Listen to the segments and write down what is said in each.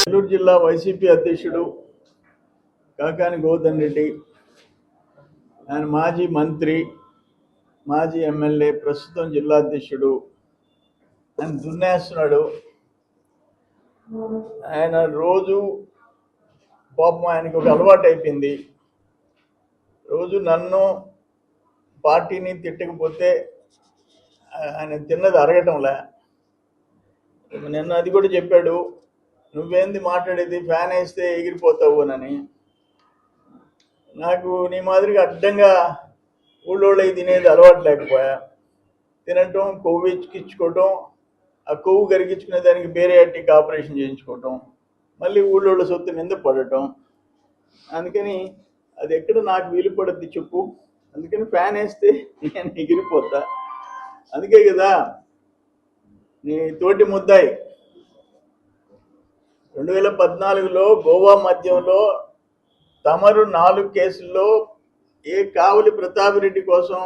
నెల్లూరు జిల్లా వైసీపీ అధ్యక్షుడు కాకాని గౌతమ్ రెడ్డి ఆయన మాజీ మంత్రి మాజీ ఎమ్మెల్యే ప్రస్తుతం జిల్లా అధ్యక్షుడు ఆయన దున్నేస్తున్నాడు. ఆయన రోజు పాపం ఆయనకి ఒక అలవాటు అయిపోయింది. రోజు నన్ను పార్టీని తిట్టకపోతే ఆయన తిన్నది అరగటంలే. నిన్న అది కూడా చెప్పాడు. నువ్వేంది మాట్లాడేది? ఫ్యాన్ వేస్తే ఎగిరిపోతావు అని. నాకు నీ మాదిరిగా అడ్డంగా ఊళ్ళోళ్ళకి తినేది అలవాటు లేకపోయా? తినటం కొవ్వు ఇచ్చుకోవటం ఆ కొవ్వు కరిగించుకునే దానికి బేరియాటిక్ ఆపరేషన్ చేయించుకోవటం మళ్ళీ ఊళ్ళోళ్ళ సొత్తు మీద పడటం. అందుకని అది ఎక్కడ నాకు వీలు పడద్ది చెప్పు. అందుకని ఫ్యాన్ వేస్తే నేను ఎగిరిపోతా. అందుకే కదా నీ తోటి ముద్దాయి. రెండు వేల పద్నాలుగులో గోవా మద్యంలో తమరు నాలుగు కేసుల్లో ఏ కావులి ప్రతాపిరెడ్డి కోసం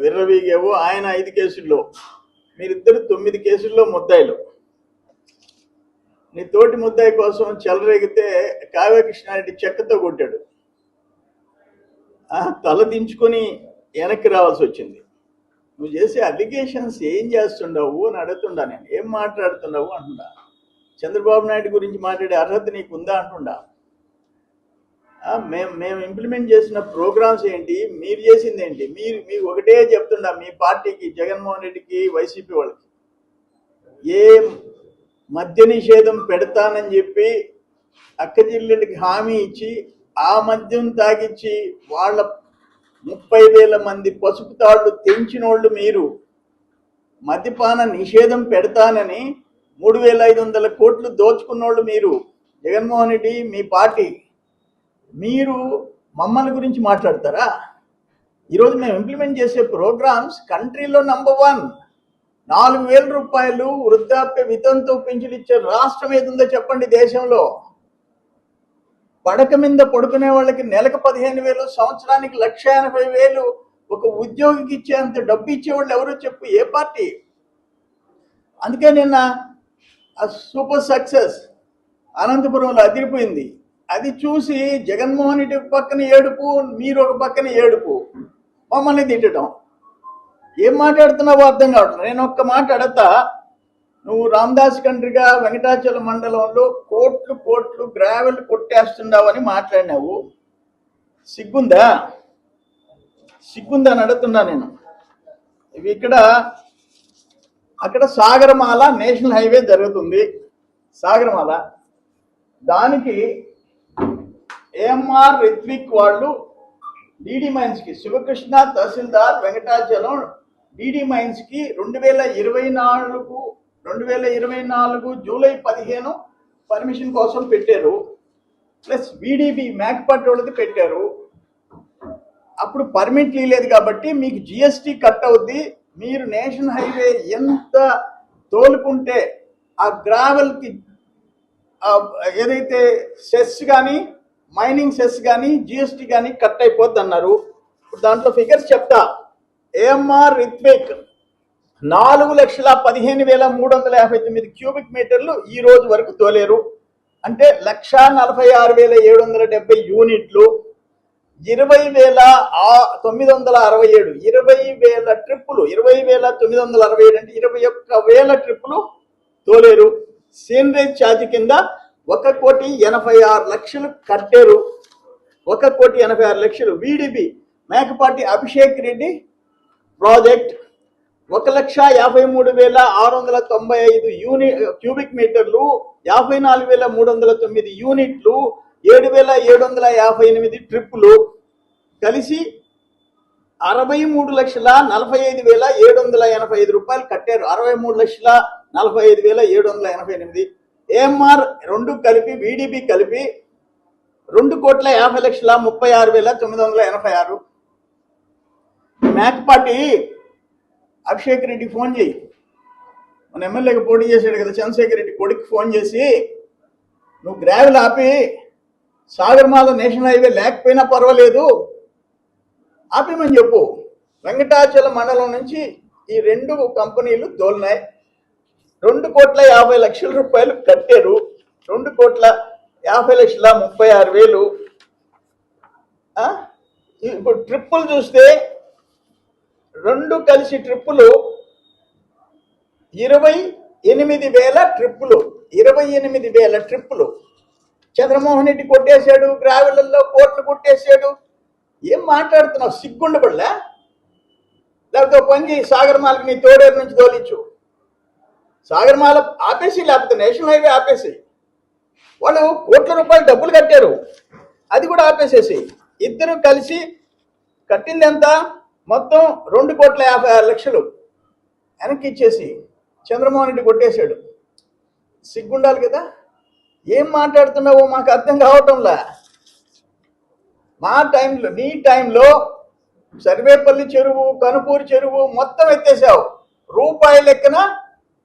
విర్రవీగావో ఆయన ఐదు కేసుల్లో మీరిద్దరు తొమ్మిది కేసుల్లో ముద్దాయిలు. నీ తోటి ముద్దాయి కోసం చెలరేగితే కావ్య కృష్ణారెడ్డి చెక్కతో కొట్టాడు. తల దించుకొని వెనక్కి రావాల్సి వచ్చింది. నువ్వు చేసే అలిగేషన్స్ ఏం చేస్తుండవు అని అడుగుతుండా నేను. ఏం మాట్లాడుతున్నావు అంటున్నా. చంద్రబాబు నాయుడు గురించి మాట్లాడే అర్హత నీకు ఉందా అంటుండా మేము మేము ఇంప్లిమెంట్ చేసిన ప్రోగ్రామ్స్ ఏంటి మీరు చేసింది ఏంటి మీరు మీకు ఒకటే చెప్తుండా మీ పార్టీకి జగన్మోహన్ రెడ్డికి వైసీపీ వాళ్ళకి. ఏ మద్య నిషేధం పెడతానని చెప్పి అక్క చెల్లెళ్ళకి హామీ ఇచ్చి ఆ మద్యం తాగిచ్చి వాళ్ళ ముప్పై వేల మంది పసుపు తాళ్ళు తెంచిన వాళ్ళు మీరు మద్యపాన నిషేధం పెడతానని మూడు వేల ఐదు వందల కోట్లు దోచుకున్నోళ్ళు మీరు. జగన్మోహన్ రెడ్డి మీ పార్టీ. మీరు మమ్మల్ని గురించి మాట్లాడతారా? ఈరోజు మేము ఇంప్లిమెంట్ చేసే ప్రోగ్రామ్స్ కంట్రీలో నంబర్ వన్ నాలుగు వేల రూపాయలు వృద్ధాప్య వితంతో పింఛను ఇచ్చే రాష్ట్రం ఏది ఉందో చెప్పండి దేశంలో. పడక మీద పడుకునే వాళ్ళకి నెలకు పదిహేను వేలు సంవత్సరానికి లక్ష ఎనభై వేలు ఒక ఉద్యోగికి ఇచ్చేంత డబ్బు ఇచ్చేవాళ్ళు ఎవరో చెప్పు ఏ పార్టీ? అందుకే నిన్న సూపర్ సక్సెస్ అనంతపురంలో అదిరిపోయింది. అది చూసి జగన్మోహన్ రెడ్డి ఒక పక్కన ఏడుపు మీరు ఒక పక్కన ఏడుపు. మమ్మల్ని తిట్టడం. ఏం మాట్లాడుతున్నావో అర్థం కావట్లేదు. నేను ఒక్క మాట అడతా. నువ్వు రామదాస్ కండ్రిగా వెంకటాచల మండలంలో కోట్లు కోట్లు గ్రావెల్ కొట్టేస్తున్నావని మాట్లాడినావు. సిగ్గుందా? సిగ్గుందా అని అడుగుతున్నా నేను. ఇవి ఇక్కడ అక్కడ సాగరమాల నేషనల్ హైవే జరుగుతుంది. సాగరమాల. దానికి ఏఎంఆర్ రిత్విక్ వాళ్ళు డిడి మైన్స్కి శివకృష్ణ తహసీల్దార్ వెంకటాచలం డిడి మైన్స్కి రెండు వేల ఇరవై నాలుగు రెండు వేల ఇరవై నాలుగు జూలై పదిహేను పర్మిషన్ కోసం పెట్టారు. ప్లస్ విడిబి మేకపాటి వాళ్ళది పెట్టారు. అప్పుడు పర్మిట్ లేదు కాబట్టి మీకు జిఎస్టి కట్ అవుద్ది. మీరు నేషనల్ హైవే ఎంత తోలుకుంటే ఆ గ్రావెల్కి ఏదైతే సెస్ కానీ మైనింగ్ సెస్ కానీ జిఎస్టీ కానీ కట్ అయిపోద్ది అన్నారు దాంట్లో ఫిగర్స్ చెప్తా. ఏఎంఆర్ రిత్వేక్ నాలుగు లక్షల పదిహేను వేల మూడు వందల యాభై తొమ్మిది క్యూబిక్ మీటర్లు ఈ రోజు వరకు తోలేరు. అంటే లక్ష నలభై ఆరు వేల ఏడు వందల డెబ్బై యూనిట్లు ఇరవై వేల తొమ్మిది వందల అరవై ఏడు ఇరవై వేల ట్రిప్పులు ఇరవై వేల తొమ్మిది వందల అరవై ఏడు అంటే ఇరవై ఒక్క వేల ట్రిప్పులు తోలేరు. సీనరేజ్ ఛార్జ్ కింద ఒక కోటి ఎనభై ఆరు లక్షలు కట్టారు. ఒక కోటి ఎనభై ఆరు లక్షలు. వీడిపి మేకపాటి అభిషేక్ రెడ్డి ప్రాజెక్ట్. ఒక లక్ష యాభై మూడు వేల ఆరు వందల తొంభై ఐదు యూని క్యూబిక్ మీటర్లు యాభై నాలుగు వేల మూడు వందల తొమ్మిది యూనిట్లు ఏడు వేల ఏడు వందల యాభై ఎనిమిది ట్రిప్పులు కలిసి అరవై మూడు లక్షల నలభై ఐదు వేల ఏడు వందల ఎనభై ఐదు రూపాయలు కట్టారు. అరవై మూడు లక్షల నలభై ఐదు వేల ఏడు వందల ఎనభై ఎనిమిది. ఏఎంఆర్ రెండు కలిపి వీడిపి కలిపి రెండు కోట్ల యాభై లక్షల ముప్పై ఆరు వేల తొమ్మిది వందల ఎనభై ఆరు. మేకపాటి అభిషేక్ రెడ్డి ఫోన్ చేయి. మన ఎమ్మెల్యేకి పోటీ చేశాడు కదా చంద్రశేఖర్ రెడ్డి కొడుకు ఫోన్ చేసి నువ్వు గ్రావెల్ ఆపి సాగర్మాల నేషనల్ హైవే లేకపోయినా పర్వాలేదు. ఆపేమని చెప్పు. వెంకటాచల మండలం నుంచి ఈ రెండు కంపెనీలు దోలినాయి. రెండు కోట్ల యాభై లక్షల రూపాయలు కట్టారు. రెండు కోట్ల యాభై లక్షల ముప్పై ఆరు వేలు. ఇప్పుడు ట్రిప్పులు చూస్తే రెండు కలిసి ట్రిప్పులు ఇరవై ఎనిమిది వేల ట్రిప్పులు. ఇరవై ఎనిమిది వేల ట్రిప్పులు. చంద్రమోహన్ రెడ్డి కొట్టేశాడు గ్రావెలలో కోట్లు కొట్టేశాడు. ఏం మాట్లాడుతున్నావు? సిగ్గుండబడలే? లేకపోతే ఒక సాగర్మాలకు నీ తోడేరు నుంచి తోలించు. సాగర్మాల ఆపేసి లేకపోతే నేషనల్ హైవే ఆపేసి. వాళ్ళు కోట్ల రూపాయలు డబ్బులు కట్టారు. అది కూడా ఆపేసేసి. ఇద్దరు కలిసి కట్టింది ఎంత? మొత్తం రెండు కోట్ల యాభై ఆరు లక్షలు వెనక్కి ఇచ్చేసి చంద్రమోహన్ రెడ్డి కొట్టేశాడు. సిగ్గుండాలి కదా? ఏం మాట్లాడుతున్నావో మాకు అర్థం కావటంలా? మా టైంలో నీ టైంలో సర్వేపల్లి చెరువు కనుపూరు చెరువు మొత్తం ఎత్తేసావు. రూపాయి లెక్కన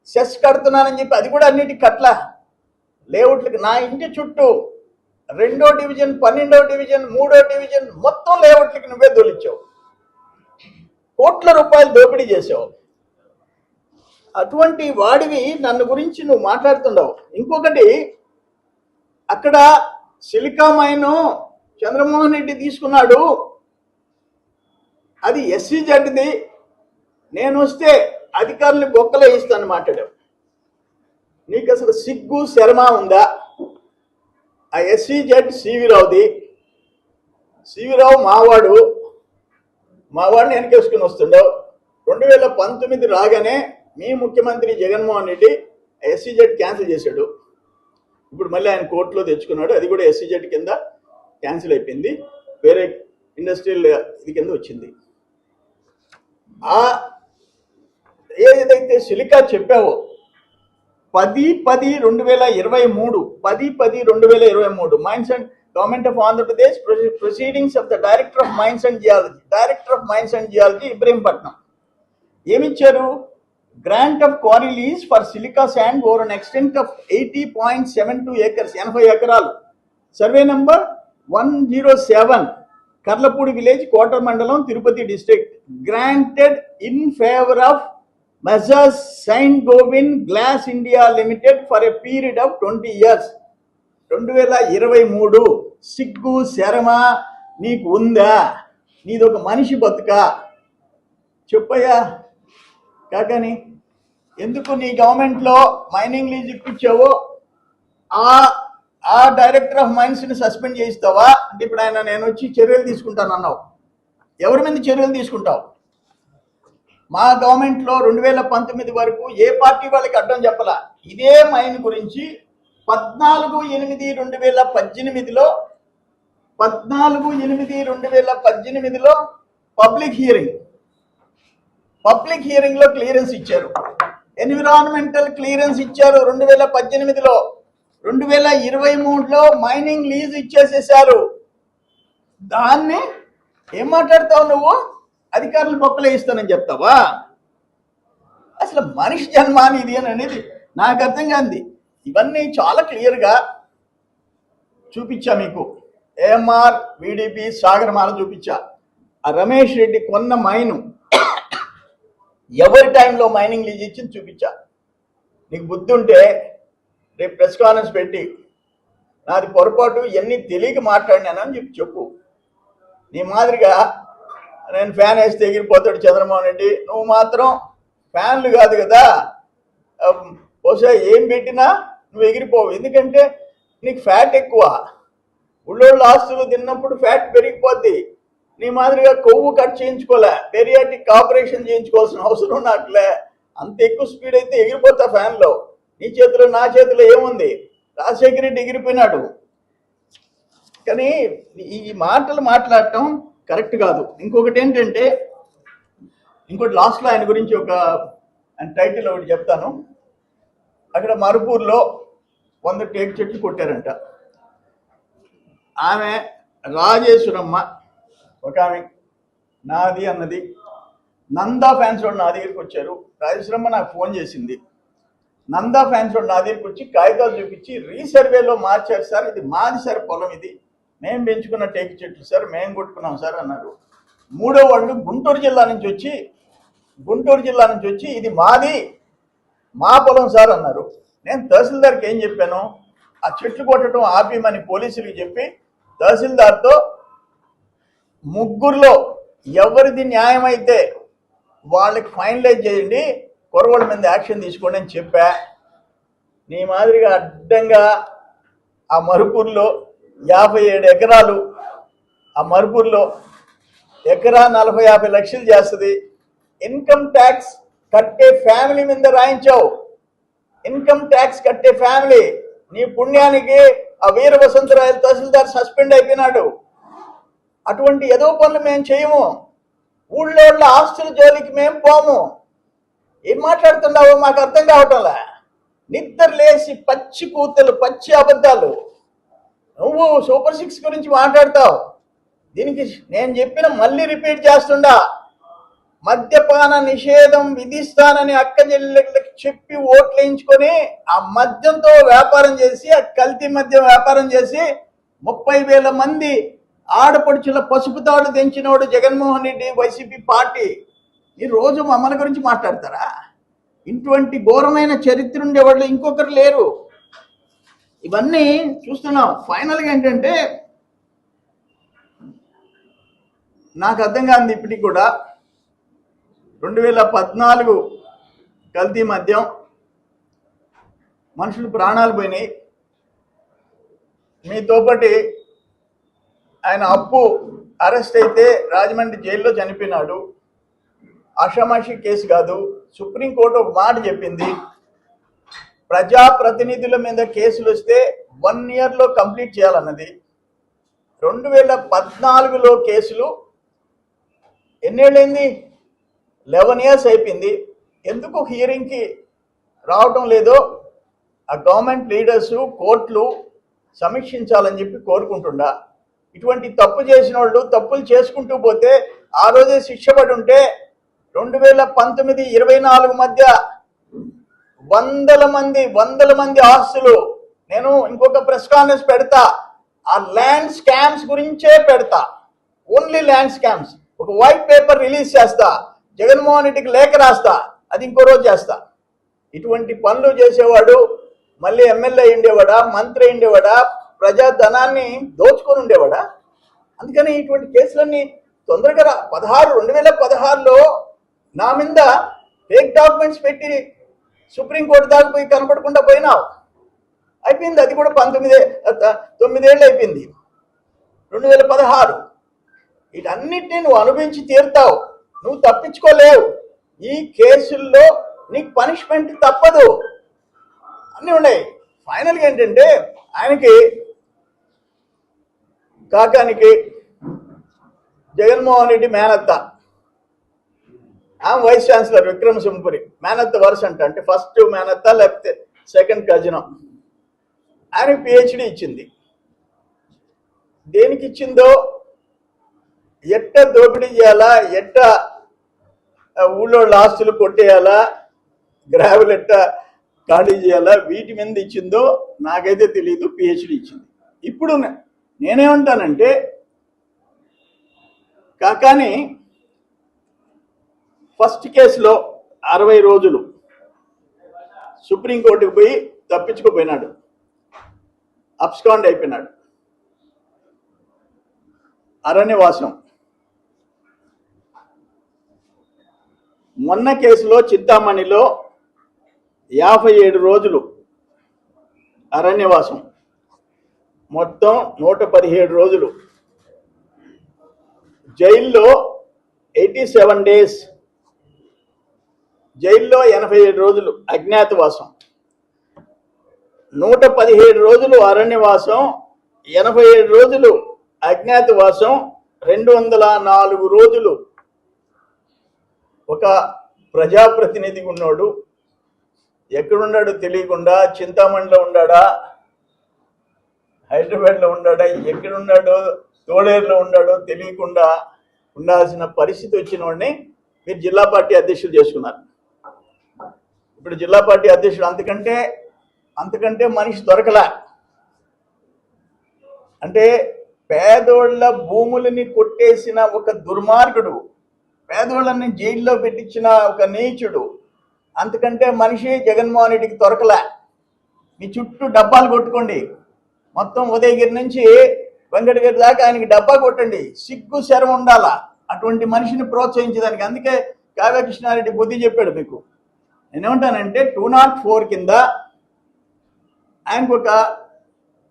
సెస్ కడుతున్నానని చెప్పి అది కూడా అన్నిటికి కట్ల. లేఅవుట్లకి నా ఇంటి చుట్టూ రెండో డివిజన్ పన్నెండో డివిజన్ మూడో డివిజన్ మొత్తం లేఅవుట్లకి నువ్వే దొలిచావు. కోట్ల రూపాయలు దోపిడీ చేసావు అటువంటి వాడివి నన్ను గురించి నువ్వు మాట్లాడుతున్నావు ఇంకొకటి అక్కడ సిలికా మైన్ చంద్రమోహన్ రెడ్డి తీసుకున్నాడు. అది ఎస్సీ జడ్ది నేను వస్తే అధికారులు బొక్కలే ఇస్తాను మాట్లాడావు. నీకు అసలు సిగ్గు శర్మ ఉందా? ఆ ఎస్సీ జడ్ సివిరావుది. సివిరావు మావాడు. మావాడిని వెనకేసుకుని వస్తుండవు రెండు వేల పంతొమ్మిది రాగానే మీ ముఖ్యమంత్రి Jaganmohan Reddy SC Z cancel చేశాడు. ఇప్పుడు మళ్ళీ ఆయన కోర్టులో తెచ్చుకున్నాడు. అది కూడా ఎస్సీజెడ్ కింద క్యాన్సిల్ అయిపోయింది. వేరే ఇండస్ట్రియల్ ఇది కింద వచ్చింది. ఆ ఏదైతే సిలికా చెప్పావో పది పది రెండు వేల ఇరవై మూడు పది పది రెండు వేల ఇరవై మూడు mines and government of Andhra Pradesh proceedings of the director of mines and geology director of mines and geology Ibrahimpatnam ఏమిచ్చారు? Grant of quarry lease for silica sand over an extent of eighty point seven two acres ఎనభై ఎకరాలు. Survey number one zero seven Karlapudi village Kota మండలం Tirupati district granted in favour of measures saint Gobain glass India limited for a period of twenty years రెండు వేల ఇరవై మూడు సిగ్గు శరమ నీకు ఉందా? నీదొక మనిషి బతుక. చెప్పయ్యా. కాకని ఎందుకు నీ గవర్నమెంట్లో మైనింగ్ లీజ్ ఇప్పించావో? ఆ ఆ డైరెక్టర్ ఆఫ్ మైన్స్ని సస్పెండ్ చేయిస్తావా? అంటే ఇప్పుడు ఆయన నేను వచ్చి చర్యలు తీసుకుంటాను అన్నావు. ఎవరి మీద చర్యలు తీసుకుంటావు? మా గవర్నమెంట్లో రెండు వేల పంతొమ్మిది వరకు ఏ పార్టీ వాళ్ళకి అడ్డం చెప్పలా? ఇదే మైన్ గురించి పద్నాలుగు ఎనిమిది రెండు వేల పద్దెనిమిదిలో పద్నాలుగు ఎనిమిది రెండు వేల పద్దెనిమిదిలో పబ్లిక్ హియరింగ్ పబ్లిక్ హియరింగ్లో క్లియరెన్స్ ఇచ్చారు. ఎన్విరాన్మెంటల్ క్లియరెన్స్ ఇచ్చారు రెండు వేల పద్దెనిమిదిలో. రెండు వేల ఇరవై మూడులో మైనింగ్ లీజ్ ఇచ్చేసేసారు. దాన్ని ఏం మాట్లాడతావు నువ్వు? అధికారులు బొక్కలే ఇస్తానని చెప్తావా? అసలు మనిషి జన్మ ఇది అని అనేది నాకు అర్థం కాంది. ఇవన్నీ చాలా క్లియర్గా చూపించా మీకు. ఏఎంఆర్ వీడిపి సాగరమాల చూపించా. ఆ రమేష్ రెడ్డి కొన్న మైను ఎవరి టైంలో మైనింగ్ లీజ్ ఇచ్చింది చూపించా. నీకు బుద్ధి ఉంటే రేపు ప్రెస్ కాన్ఫరెన్స్ పెట్టి నాది పొరపాటు ఎన్ని తెలియక మాట్లాడినానని చెప్పి చెప్పు. నీ మాదిరిగా నేను ఫ్యాన్ వేస్తే ఎగిరిపోతాడు చంద్రమోహన్ రెడ్డి. నువ్వు మాత్రం ఫ్యాన్లు కాదు కదా. బహుశా ఏం పెట్టినా నువ్వు ఎగిరిపోవు. ఎందుకంటే నీకు ఫ్యాట్ ఎక్కువ. ఉళ్ళోళ్ళు ఆస్తులు తిన్నప్పుడు ఫ్యాట్ పెరిగిపోద్ది. నీ మాదిరిగా కొవ్వు కట్ చేయించుకోలే పెరియాటిక్ ఆపరేషన్ చేయించుకోవాల్సిన అవసరం నాకులే అంత ఎక్కువ స్పీడ్ అయితే ఎగిరిపోతా ఫ్యాన్లో. నీ చేతిలో నా చేతిలో ఏముంది? రాజశేఖర రెడ్డి ఎగిరిపోయినాడు. కానీ ఈ మాటలు మాట్లాడటం కరెక్ట్ కాదు. ఇంకొకటి ఏంటంటే ఇంకోటి లాస్ట్లో ఆయన గురించి ఒక ఆయన టైటిల్ ఒకటి చెప్తాను. అక్కడ మరుపూర్లో వంద టేక్ చెట్లు కొట్టారంట. ఆమె రాజేశ్వరమ్మ ఒక ఆమె. నాది అన్నది. నందా ఫ్యాన్స్ వాడు నా దగ్గరికి వచ్చారు. రాజశ్రమ నాకు ఫోన్ చేసింది. నందా ఫ్యాన్స్ వాడు నా దగ్గరికి వచ్చి కాగితాలు చూపించి రీసర్వేలో మార్చారు సార్ ఇది మాది సార్ పొలం ఇది. మేము పెంచుకున్న టేకు చెట్లు సార్ మేము కొట్టుకున్నాం సార్ అన్నారు. మూడో వాళ్ళు గుంటూరు జిల్లా నుంచి వచ్చి గుంటూరు జిల్లా నుంచి వచ్చి ఇది మాది మా పొలం సార్ అన్నారు. నేను తహసీల్దార్కి ఏం చెప్పాను? ఆ చెట్లు కొట్టడం ఆపేయమని పోలీసులకు చెప్పి తహసీల్దార్తో ముగ్గురులో ఎవరిది న్యాయమైతే వాళ్ళకి ఫైనలైజ్ చేయండి కొరవల మీద యాక్షన్ తీసుకోండి అని చెప్పా. నీ మాదిరిగా అడ్డంగా ఆ మరుపూర్లో యాభై ఏడు ఎకరాలు ఆ మరుపూర్లో ఎకరా నలభై యాభై లక్షలు చేస్తుంది. ఇన్కమ్ ట్యాక్స్ కట్టే ఫ్యామిలీ మీద రాయించావు. ఇన్కమ్ ట్యాక్స్ కట్టే ఫ్యామిలీ నీ పుణ్యానికి ఆ వీర వసంతరాయలు తహసీల్దార్ సస్పెండ్ అయిపోయినాడు. అటువంటి ఏదో పనులు మేము చేయము. ఊళ్ళోళ్ళ ఆస్తుల జోలికి మేము పోము. ఏం మాట్లాడుతున్నావో మాకు అర్థం కావటంలా? నిద్ర లేచి పచ్చి కూతలు పచ్చి అబద్ధాలు. నువ్వు సూపర్ సిక్స్ గురించి మాట్లాడతావు. దీనికి నేను చెప్పిన మళ్ళీ రిపీట్ చేస్తుండా. మద్యపాన నిషేధం విధిస్తానని అక్క చెల్లెళ్ళకి చెప్పి ఓట్లు వేయించుకొని ఆ మద్యంతో వ్యాపారం చేసి ఆ కల్తీ మద్యం వ్యాపారం చేసి ముప్పై వేల మంది ఆడపడుచుల పసుపు తాడు తెంచినోడు జగన్మోహన్ రెడ్డి వైసీపీ పార్టీ. ఈ రోజు మమ్మల్ని గురించి మాట్లాడతారా? ఇటువంటి ఘోరమైన చరిత్ర ఉండేవాళ్ళు ఇంకొకరు లేరు. ఇవన్నీ చూస్తున్నాం. ఫైనల్గా ఏంటంటే నాకు అర్థం కాదు ఇప్పటికి కూడా రెండు వేల పద్నాలుగు కల్తీ మద్యం మనుషులు ప్రాణాలు పోయినాయి. మీతో పాటి ఆయన అప్పు అరెస్ట్ అయితే రాజమండ్రి జైల్లో చనిపోయినాడు. ఆషామాషి కేసు కాదు సుప్రీంకోర్టు ఒక మాట చెప్పింది. ప్రజాప్రతినిధుల మీద కేసులు వస్తే వన్ ఇయర్లో కంప్లీట్ చేయాలన్నది. రెండు వేల పద్నాలుగులో కేసులు ఎన్నేళ్ళైంది? లెవెన్ ఇయర్స్ అయిపోయింది. ఎందుకు హియరింగ్కి రావటం లేదో ఆ గవర్నమెంట్ లీడర్స్ కోర్టులు సమీక్షించాలని చెప్పి కోరుకుంటుండా. ఇటువంటి తప్పు చేసిన వాళ్ళు తప్పులు చేసుకుంటూ పోతే ఆ రోజే శిక్ష పడి ఉంటే రెండు వేల పంతొమ్మిది ఇరవై నాలుగు మధ్య వందల మంది వందల మంది ఆస్తులు నేను ఇంకొక ప్రెస్ కాన్ఫరెన్స్ పెడతా. ఆ ల్యాండ్ స్కామ్స్ గురించే పెడతా. Only land scams. ఒక వైట్ పేపర్ రిలీజ్ చేస్తా. జగన్మోహన్ రెడ్డికి లేఖ రాస్తా. అది ఇంకో రోజు చేస్తా. ఇటువంటి పనులు చేసేవాడు మళ్ళీ ఎమ్మెల్యే ఉండేవాడా మంత్రి ఉండేవాడా ప్రజాధనాన్ని దోచుకొని ఉండేవాడా? అందుకని ఇటువంటి కేసులన్నీ తొందరగా పదహారు రెండు వేల పదహారులో నా మీద ఫేక్ డాక్యుమెంట్స్ పెట్టి సుప్రీంకోర్టు దాకా పోయి కనపడకుండా పోయినావు. అయిపోయింది అది కూడా పంతొమ్మిది తొమ్మిదేళ్ళు అయిపోయింది. రెండు వేల పదహారు. వీటన్నిటిని నువ్వు అనుభవించి తీరుతావు. నువ్వు తప్పించుకోలేవు. ఈ కేసుల్లో నీకు పనిష్మెంట్ తప్పదు. అన్నీ ఉన్నాయి. ఫైనల్గా ఏంటంటే ఆయనకి కాకానికి జగన్మోహన్ రెడ్డి మేనత్త. ఆమె వైస్ ఛాన్సలర్ విక్రమ సింపురి. మేనత్త వరుస అంట అంటే ఫస్ట్ మేనత్త లేకపోతే సెకండ్ కజినం ఆమె పిహెచ్డి ఇచ్చింది. దేనికి ఇచ్చిందో? ఎట్ట దోపిడీ చేయాలా? ఎట్ట ఊళ్ళో లాస్తులు కొట్టేయాలా? గ్రావెల్ ఎట్ట ఖాళీ చేయాలా? వీటి మీద ఇచ్చిందో నాకైతే తెలియదు పిహెచ్డి ఇచ్చింది. ఇప్పుడు నేనేమంటానంటే కాకాని ఫస్ట్ కేసులో అరవై రోజులు సుప్రీంకోర్టుకు పోయి తప్పించుకుపోయినాడు. అప్స్కాండ్ అయిపోయినాడు. అరణ్యవాసం. మొన్న కేసులో చింతామణిలో యాభై ఏడు రోజులు అరణ్యవాసం. మొత్తం నూట పదిహేడు రోజులు. జైల్లో ఎయిటీ సెవెన్ డేస్. జైల్లో ఎనభై ఏడు రోజులు అజ్ఞాతవాసం. నూట పదిహేడు రోజులు అరణ్యవాసం ఎనభై ఏడు రోజులు అజ్ఞాతవాసం రెండు వందల నాలుగు రోజులు ఒక ప్రజాప్రతినిధి ఉన్నాడు ఎక్కడున్నాడో తెలియకుండా చింతామణిలో ఉన్నాడా? హైదరాబాద్లో ఉన్నాడా ఎక్కడున్నాడో తోడేరులో ఉన్నాడో తెలియకుండా ఉండాల్సిన పరిస్థితి వచ్చిన వాడిని మీరు జిల్లా పార్టీ అధ్యక్షులు చేసుకున్నారు. ఇప్పుడు జిల్లా పార్టీ అధ్యక్షుడు అంతకంటే అంతకంటే మనిషి దొరకలా. అంటే పేదోళ్ళ భూములని కొట్టేసిన ఒక దుర్మార్గుడు పేదోళ్ళని జైల్లో పెట్టించిన ఒక నీచుడు అంతకంటే మనిషి జగన్మోహన్ రెడ్డికి దొరకలే. మీ చుట్టూ డబ్బాలు కొట్టుకోండి. మొత్తం ఉదయగిరి నుంచి వెంకటగిరి దాకా ఆయనకి డబ్బా కొట్టండి. సిగ్గు శరం ఉండాలా? అటువంటి మనిషిని ప్రోత్సహించడానికి అందుకే కావ్యకృష్ణారెడ్డి బుద్ధి చెప్పాడు మీకు. నేనేమంటానంటే టూ నాట్ ఫోర్ కింద ఆయనకు ఒక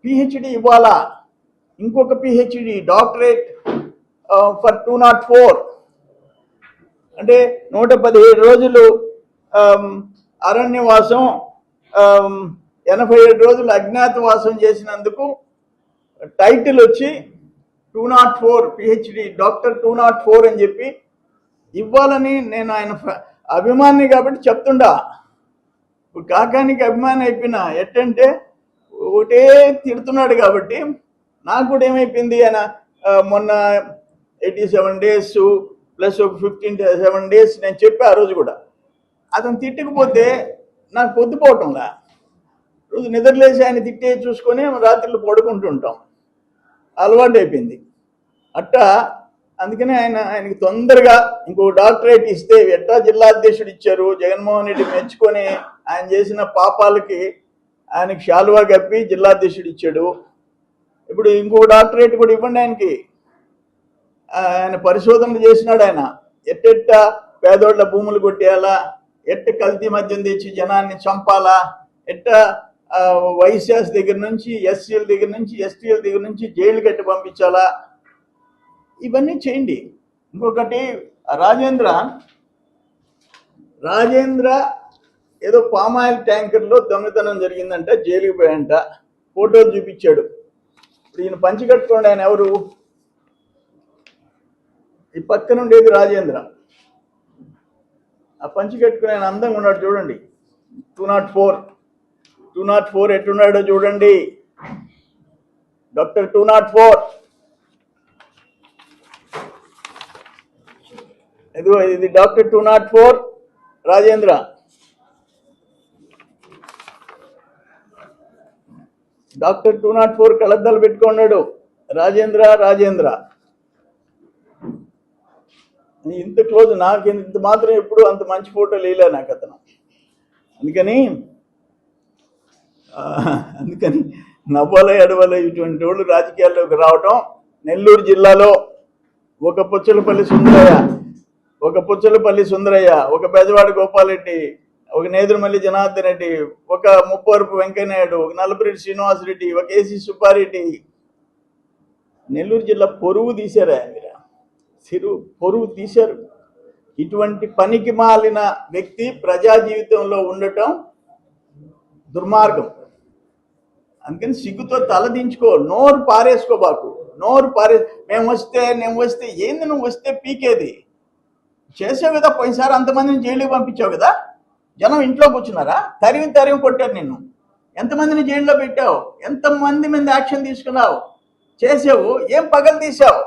పిహెచ్డి ఇవ్వాలా? ఇంకొక PhD doctorate for two not four. అంటే నూట పదిహేడు రోజులు అరణ్యవాసం ఎనభై ఏడు రోజులు అజ్ఞాతవాసం చేసినందుకు టైటిల్ వచ్చి two not four PhD doctor two not four అని చెప్పి ఇవ్వాలని నేను ఆయన ఫ- అభిమాని కాబట్టి చెప్తుండా. ఇప్పుడు కాకానికి అభిమాని అయిపోయినా ఎట్టంటే ఒకటే తిడుతున్నాడు కాబట్టి నాకు కూడా ఏమైపోయింది ఆయన మొన్న ఎయిటీ సెవెన్ డేస్ ప్లస్ ఒక ఫిఫ్టీన్ సెవెన్ డేస్ నేను చెప్పా ఆ రోజు కూడా. అతను తిట్టకపోతే నాకు పొద్దుపోవటంలా. రోజు నిద్రలేసి ఆయన తిట్టే చూసుకొని రాత్రులు పడుకుంటుంటాం. అలవాటు అయిపోయింది. అట్టా అందుకనే ఆయన ఆయనకి తొందరగా ఇంకో డాక్టరేట్ ఇస్తే ఎట్టా జిల్లా అధ్యక్షుడు ఇచ్చారు జగన్మోహన్ రెడ్డి మెచ్చుకొని ఆయన చేసిన పాపాలకి ఆయనకి శాలువా కప్పి జిల్లా అధ్యక్షుడు ఇచ్చాడు. ఇప్పుడు ఇంకో డాక్టరేట్ కూడా ఇవ్వండి ఆయనకి. ఆయన పరిశోధనలు చేసినాడు ఆయన. ఎట్టెట్ట పేదోళ్ళ భూములు కొట్టేయాలా? ఎట్ట కల్తీ మద్యం తెచ్చి జనాన్ని చంపాలా? ఎట్ట వైశ్యాస్ దగ్గర నుంచి ఎస్సీల దగ్గర నుంచి ఎస్టీల దగ్గర నుంచి జైలు కట్టి పంపించాలా? ఇవన్నీ చేయండి. ఇంకొకటి రాజేంద్ర. రాజేంద్ర ఏదో పామాయిల్ ట్యాంకర్లో దొంగతనం జరిగిందంట జైలుకి పోయంట ఫోటోలు చూపించాడు. ఇప్పుడు ఈయన పంచి కట్టుకోండి ఆయన ఎవరు? ఈ పక్కన ఉండేది రాజేంద్ర. ఆ పంచి కట్టుకుని ఆయన అందంగా ఉన్నాడు చూడండి. Two not four. Two not four ఎట్టున్నాడో చూడండి. Doctor two not four. ఇదిగో ఇది doctor two not four. Rajendra. Doctor two not four కలద్దాలు పెట్టుకున్నాడు. రాజేంద్ర రాజేంద్ర. ఇంత క్లోజ్ నాకు ఇంత మాత్రం ఎప్పుడు అంత మంచి ఫోటో లేలే నాకు అతను అందుకని అందుకని నవ్వల ఎడవల ఇటువంటి వాళ్ళు రాజకీయాల్లోకి రావటం నెల్లూరు జిల్లాలో ఒక పుచ్చలపల్లి సుందరయ్య ఒక పుచ్చలపల్లి సుందరయ్య ఒక పెదవాడ గోపాలరెడ్డి ఒక నేదురుమల్లి జనార్దన్ రెడ్డి ఒక ముప్పవరపు వెంకయ్యనాయుడు ఒక నలపరెడ్డి శ్రీనివాసరెడ్డి ఒక ఏసీ సుబ్బారెడ్డి. నెల్లూరు జిల్లా పొరుగు తీశారా సిరు పొరుగు తీశారు. ఇటువంటి పనికి మాలిన వ్యక్తి ప్రజా జీవితంలో ఉండటం దుర్మార్గం. అందుకని సిగ్గుతో తలదించుకో నోరు పారేసుకో బాకు నోరు పారే మేము వస్తే నేను వస్తే ఏంది నువ్వు వస్తే పీకేది? చేసావు కదా పోయినసారి అంతమందిని జైలుకి పంపించావు కదా? జనం ఇంట్లో కూర్చున్నారా? తరిమి తరిమి కొట్టారు నిన్ను. ఎంతమందిని జైల్లో పెట్టావు? ఎంతమంది మీద యాక్షన్ తీసుకున్నావు? చేసావు? ఏం పగలు తీసావు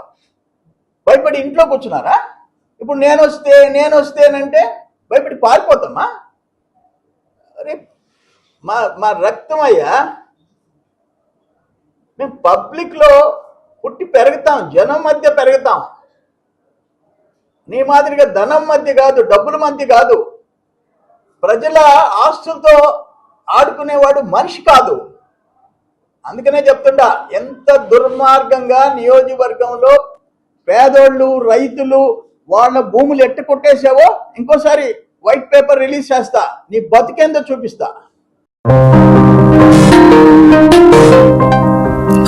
భయపడి ఇంట్లో కూర్చున్నారా? ఇప్పుడు నేను వస్తే నేను వస్తేనంటే భయపడి పారిపోతామా? అరే మా మా రక్తం అయ్యా మేము పబ్లిక్లో పుట్టి పెరుగుతాం జనం మధ్య పెరుగుతాం. నీ మాదిరిగా ధనం మధ్య కాదు డబ్బుల మధ్య కాదు. ప్రజల ఆస్తులతో ఆడుకునేవాడు మనిషి కాదు. అందుకనే చెప్తుండా ఎంత దుర్మార్గంగా నియోజకవర్గంలో పేదోళ్ళు రైతులు వాళ్ళ భూములు ఎట్టు కొట్టేసావో ఇంకోసారి వైట్ పేపర్ రిలీజ్ చేస్తా నీ బతికేందో చూపిస్తా.